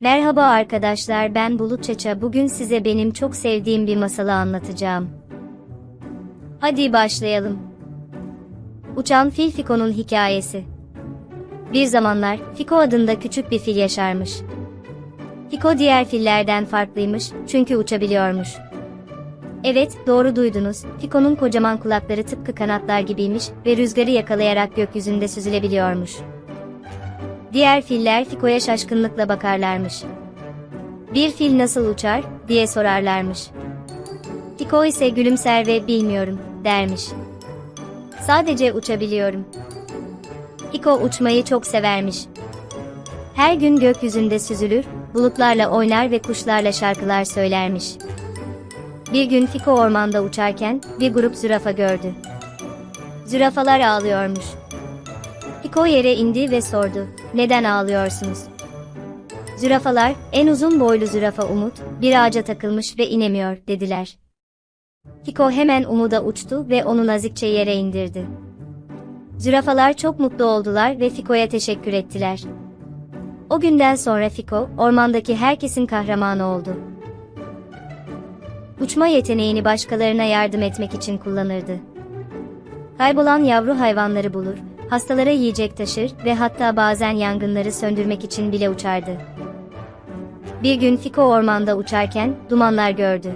Merhaba arkadaşlar ben Bulut Çaça bugün size benim çok sevdiğim bir masalı anlatacağım. Hadi başlayalım. Uçan Fil Fiko'nun hikayesi. Bir zamanlar Fiko adında küçük bir fil yaşarmış. Fiko diğer fillerden farklıymış çünkü uçabiliyormuş. Evet, doğru duydunuz. Fiko'nun kocaman kulakları tıpkı kanatlar gibiymiş ve rüzgarı yakalayarak gökyüzünde süzülebiliyormuş. Diğer filler Fiko'ya şaşkınlıkla bakarlarmış. Bir fil nasıl uçar, diye sorarlarmış. Fiko ise gülümser ve bilmiyorum, dermiş. Sadece uçabiliyorum. Fiko uçmayı çok severmiş. Her gün gökyüzünde süzülür, bulutlarla oynar ve kuşlarla şarkılar söylermiş. Bir gün Fiko ormanda uçarken bir grup zürafa gördü. Zürafalar ağlıyormuş. Fiko yere indi ve sordu. Neden ağlıyorsunuz? Zürafalar, en uzun boylu zürafa Umut, bir ağaca takılmış ve inemiyor, dediler. Fiko hemen Umut'a uçtu ve onu nazikçe yere indirdi. Zürafalar çok mutlu oldular ve Fiko'ya teşekkür ettiler. O günden sonra Fiko, ormandaki herkesin kahramanı oldu. Uçma yeteneğini başkalarına yardım etmek için kullanırdı. Kaybolan yavru hayvanları bulur, hastalara yiyecek taşır ve hatta bazen yangınları söndürmek için bile uçardı. Bir gün Fiko ormanda uçarken dumanlar gördü.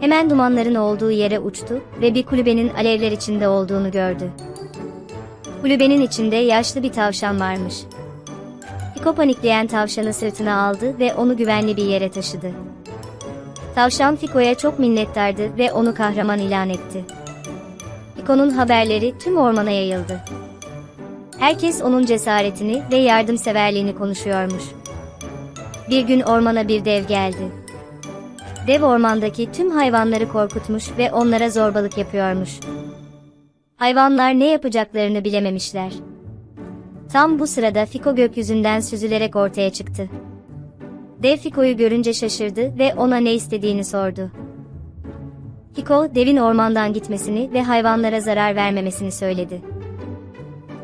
Hemen dumanların olduğu yere uçtu ve bir kulübenin alevler içinde olduğunu gördü. Kulübenin içinde yaşlı bir tavşan varmış. Fiko panikleyen tavşanı sırtına aldı ve onu güvenli bir yere taşıdı. Tavşan Fiko'ya çok minnettardı ve onu kahraman ilan etti. Fiko'nun haberleri tüm ormana yayıldı. Herkes onun cesaretini ve yardımseverliğini konuşuyormuş. Bir gün ormana bir dev geldi. Dev ormandaki tüm hayvanları korkutmuş ve onlara zorbalık yapıyormuş. Hayvanlar ne yapacaklarını bilememişler. Tam bu sırada Fiko gökyüzünden süzülerek ortaya çıktı. Dev Fiko'yu görünce şaşırdı ve ona ne istediğini sordu. Fiko, devin ormandan gitmesini ve hayvanlara zarar vermemesini söyledi.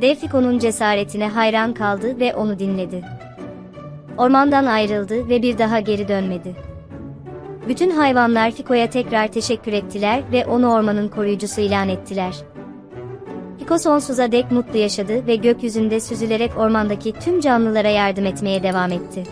Dev Fiko'nun cesaretine hayran kaldı ve onu dinledi. Ormandan ayrıldı ve bir daha geri dönmedi. Bütün hayvanlar Fiko'ya tekrar teşekkür ettiler ve onu ormanın koruyucusu ilan ettiler. Fiko sonsuza dek mutlu yaşadı ve gökyüzünde süzülerek ormandaki tüm canlılara yardım etmeye devam etti.